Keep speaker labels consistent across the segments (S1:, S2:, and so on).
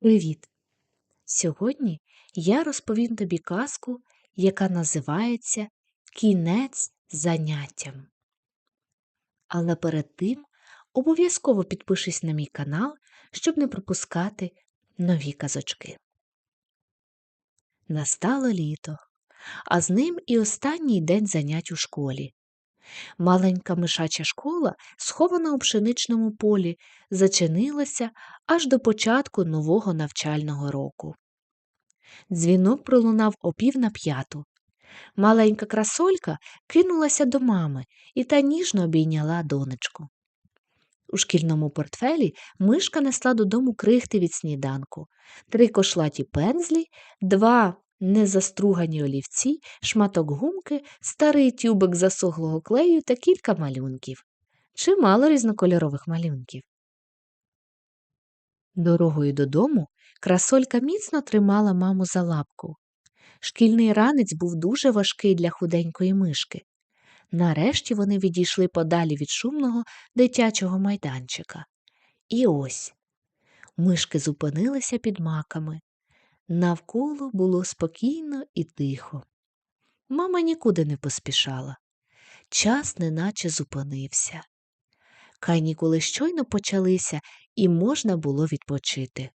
S1: Привіт! Сьогодні я розповім тобі казку, яка називається Кінець заняттям. Але перед тим обов'язково підпишись на мій канал, щоб не пропускати нові казочки. Настало літо, а з ним і останній день занять у школі. Маленька мишача школа, схована у пшеничному полі, зачинилася аж до початку нового навчального року. Дзвінок пролунав о пів на п'яту. Маленька красолька кинулася до мами і та ніжно обійняла донечку. У шкільному портфелі мишка несла додому крихти від сніданку, три кошлаті пензлі, два незастругані олівці, шматок гумки, старий тюбик засохлого клею та кілька малюнків. Чимало різнокольорових малюнків. Дорогою додому красолька міцно тримала маму за лапку. Шкільний ранець був дуже важкий для худенької мишки. Нарешті вони відійшли подалі від шумного дитячого майданчика. І ось мишки зупинилися під маками. Навколо було спокійно і тихо. Мама нікуди не поспішала. Час неначе зупинився. Канікули щойно почалися, і можна було відпочити.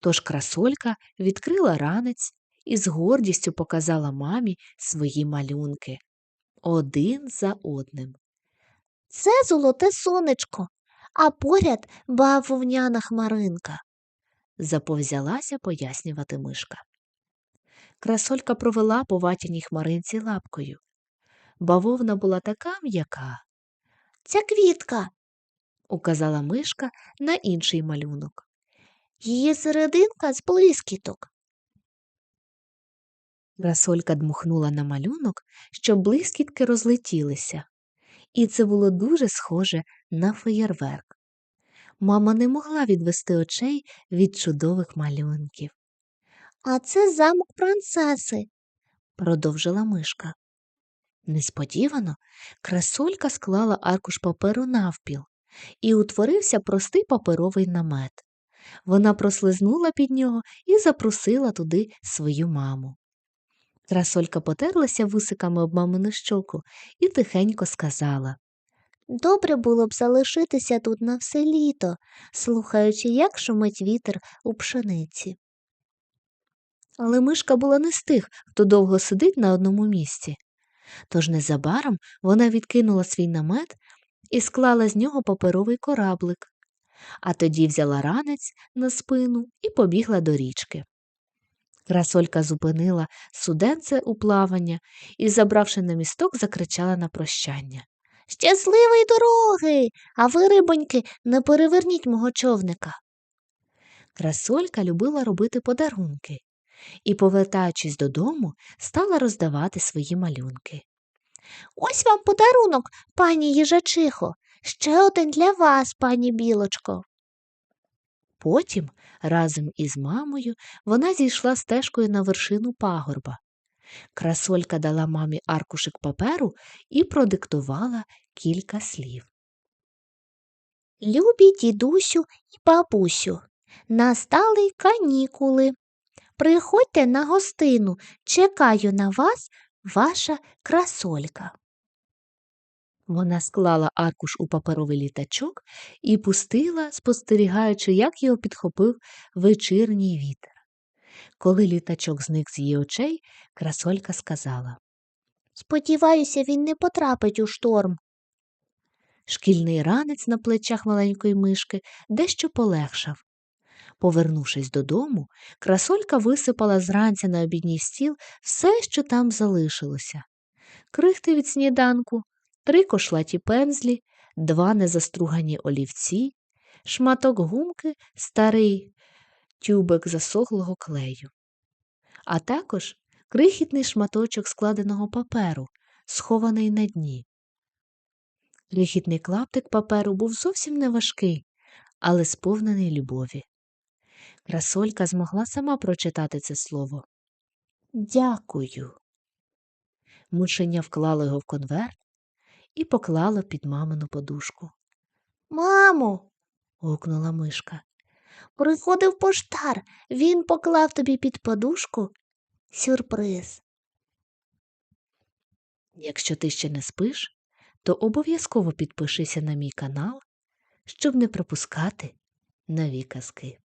S1: Тож красолька відкрила ранець і з гордістю показала мамі свої малюнки один за одним.
S2: Це золоте сонечко, а поряд бавовняна хмаринка.
S1: Заповзялася пояснювати мишка. Красолька провела по ватяній хмаринці лапкою. Бавовна була така м'яка,
S2: Ця квітка.
S1: указала мишка на інший малюнок.
S2: Її серединка з блискіток.
S1: Красолька дмухнула на малюнок, щоб блискітки розлетілися, і це було дуже схоже на феєрверк. Мама не могла відвести очей від чудових малюнків,
S2: А це замок принцеси.
S1: продовжила мишка. Несподівано красолька склала аркуш паперу навпіл, і утворився простий паперовий намет. Вона прослизнула під нього і запросила туди свою маму. Красолька потерлася вусиками об мамину щоку і тихенько сказала
S2: Добре було б залишитися тут на все літо, слухаючи, як шумить вітер у пшениці.
S1: Але мишка була не з тих, хто довго сидить на одному місці. Тож незабаром вона відкинула свій намет і склала з нього паперовий кораблик, а тоді взяла ранець на спину і побігла до річки. Красолька зупинила суденце у плавання і, забравши на місток, закричала на прощання.
S2: Щасливої дороги, а ви, рибоньки, не переверніть мого човника.
S1: Красолька любила робити подарунки і, повертаючись додому, стала роздавати свої малюнки.
S2: Ось вам подарунок, пані їжачихо. Ще один для вас, пані білочко.
S1: Потім, разом із мамою, вона зійшла стежкою на вершину пагорба. Красолька дала мамі аркушик паперу і продиктувала кілька слів.
S2: Любі дідусю і бабусю, настали канікули. Приходьте на гостину, чекаю на вас, ваша красолька.
S1: Вона склала аркуш у паперовий літачок і пустила, спостерігаючи, як його підхопив вечірній вітер. Коли літачок зник з її очей, красолька сказала
S2: Сподіваюся, він не потрапить у шторм.
S1: Шкільний ранець на плечах маленької мишки дещо полегшав. Повернувшись додому, красолька висипала зранця на обідній стіл все, що там залишилося. Крихти від сніданку, три кошлаті пензлі, два незастругані олівці, шматок гумки, старий тюбик засохлого клею, а також крихітний шматочок складеного паперу, схований на дні. Крихітний клаптик паперу був зовсім не важкий, але сповнений любові. Красолька змогла сама прочитати це слово. Дякую. Мишеня вклала його в конверт і поклала під мамину подушку.
S2: Мамо,
S1: гукнула мишка.
S2: Приходив поштар, він поклав тобі під подушку сюрприз.
S1: Якщо ти ще не спиш, то обов'язково підпишися на мій канал, щоб не пропускати нові казки.